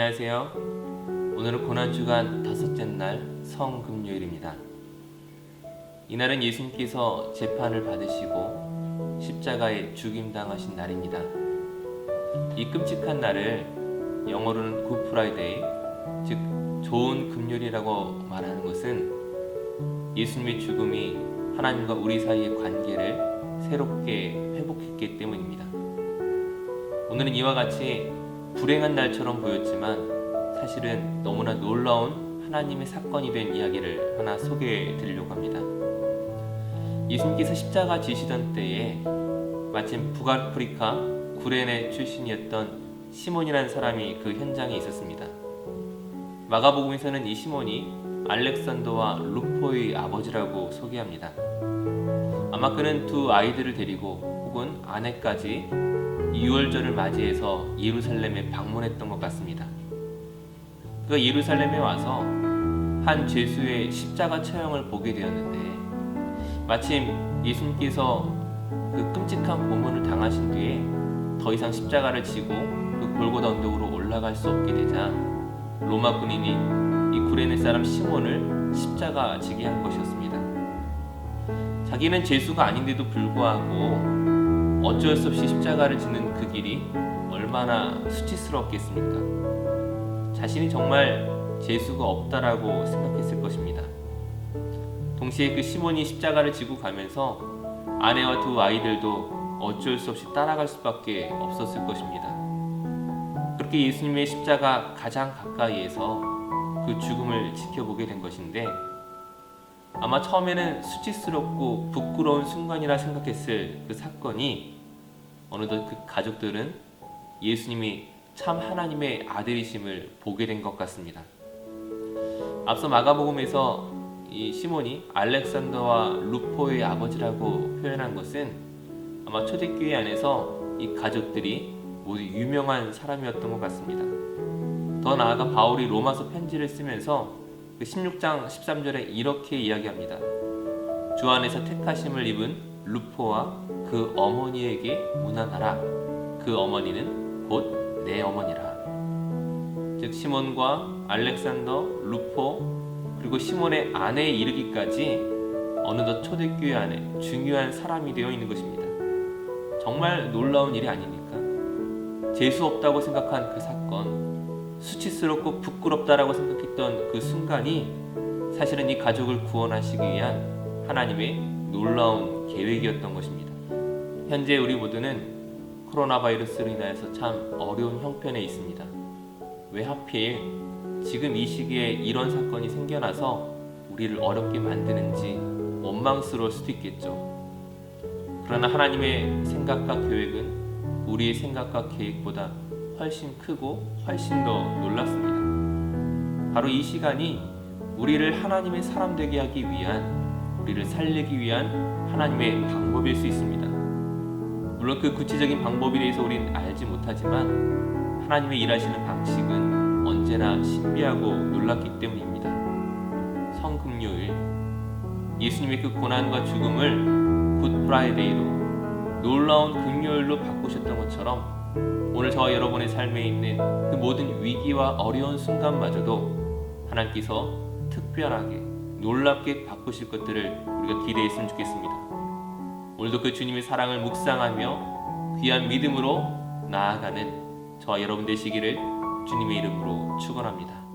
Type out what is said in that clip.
안녕하세요. 오늘은 고난주간 다섯째 날 성금요일입니다. 이날은 예수님께서 재판을 받으시고 십자가에 죽임당하신 날입니다. 이 끔찍한 날을 영어로는 굿 프라이데이, 즉 좋은 금요일이라고 말하는 것은 예수님의 죽음이 하나님과 우리 사이의 관계를 새롭게 회복했기 때문입니다. 오늘은 이와 같이 불행한 날처럼 보였지만 사실은 너무나 놀라운 하나님의 사건이 된 이야기를 하나 소개해 드리려고 합니다. 예수님께서 십자가 지시던 때에 마침 북아프리카 구레네 출신이었던 시몬이라는 사람이 그 현장에 있었습니다. 마가복음에서는 이 시몬이 알렉산더와 루포의 아버지라고 소개합니다. 아마 그는 두 아이들을 데리고 혹은 아내까지 6월절을 맞이해서 예루살렘에 방문했던 것 같습니다. 그가 예루살렘에 와서 한 죄수의 십자가 처형을 보게 되었는데 마침 예수님께서 그 끔찍한 고문을 당하신 뒤에 더 이상 십자가를 지고 그 골고다 언덕으로 올라갈 수 없게 되자 로마 군인이 이 구레네 사람 시몬을 십자가 지게 한 것이었습니다. 자기는 죄수가 아닌데도 불구하고 어쩔 수 없이 십자가를 지는 그 길이 얼마나 수치스럽겠습니까? 자신이 정말 재수가 없다라고 생각했을 것입니다. 동시에 그 시몬이 십자가를 지고 가면서 아내와 두 아이들도 어쩔 수 없이 따라갈 수밖에 없었을 것입니다. 그렇게 예수님의 십자가 가장 가까이에서 그 죽음을 지켜보게 된 것인데 아마 처음에는 수치스럽고 부끄러운 순간이라 생각했을 그 사건이 어느덧 그 가족들은 예수님이 참 하나님의 아들이심을 보게 된 것 같습니다. 앞서 마가복음에서 이 시몬이 알렉산더와 루포의 아버지라고 표현한 것은 아마 초대교회 안에서 이 가족들이 모두 유명한 사람이었던 것 같습니다. 더 나아가 바울이 로마서 편지를 쓰면서 그 16장 13절에 이렇게 이야기합니다. 주 안에서 택하심을 입은 루포와 그 어머니에게 문안하라. 그 어머니는 곧 내 어머니라. 즉 시몬과 알렉산더, 루포 그리고 시몬의 아내에 이르기까지 어느덧 초대교회 안에 중요한 사람이 되어 있는 것입니다. 정말 놀라운 일이 아닙니까? 재수 없다고 생각한 그 사건, 수치스럽고 부끄럽다라고 생각했던 그 순간이 사실은 이 가족을 구원하시기 위한 하나님의 놀라운 계획이었던 것입니다. 현재 우리 모두는 코로나 바이러스로 인하여서 참 어려운 형편에 있습니다. 왜 하필 지금 이 시기에 이런 사건이 생겨나서 우리를 어렵게 만드는지 원망스러울 수도 있겠죠. 그러나 하나님의 생각과 계획은 우리의 생각과 계획보다 훨씬 크고 훨씬 더 놀랍습니다. 바로 이 시간이 우리를 하나님의 사람 되게 하기 위한 우리를 살리기 위한 하나님의 방법일 수 있습니다. 물론 그 구체적인 방법에 대해서 우리는 알지 못하지만 하나님의 일하시는 방식은 언제나 신비하고 놀랍기 때문입니다. 성금요일 예수님의 그 고난과 죽음을 굿 프라이데이로 놀라운 금요일로 바꾸셨던 것처럼 오늘 저와 여러분의 삶에 있는 그 모든 위기와 어려운 순간마저도 하나님께서 특별하게 놀랍게 바꾸실 것들을 우리가 기대했으면 좋겠습니다. 오늘도 그 주님의 사랑을 묵상하며 귀한 믿음으로 나아가는 저와 여러분 되시기를 주님의 이름으로 축원합니다.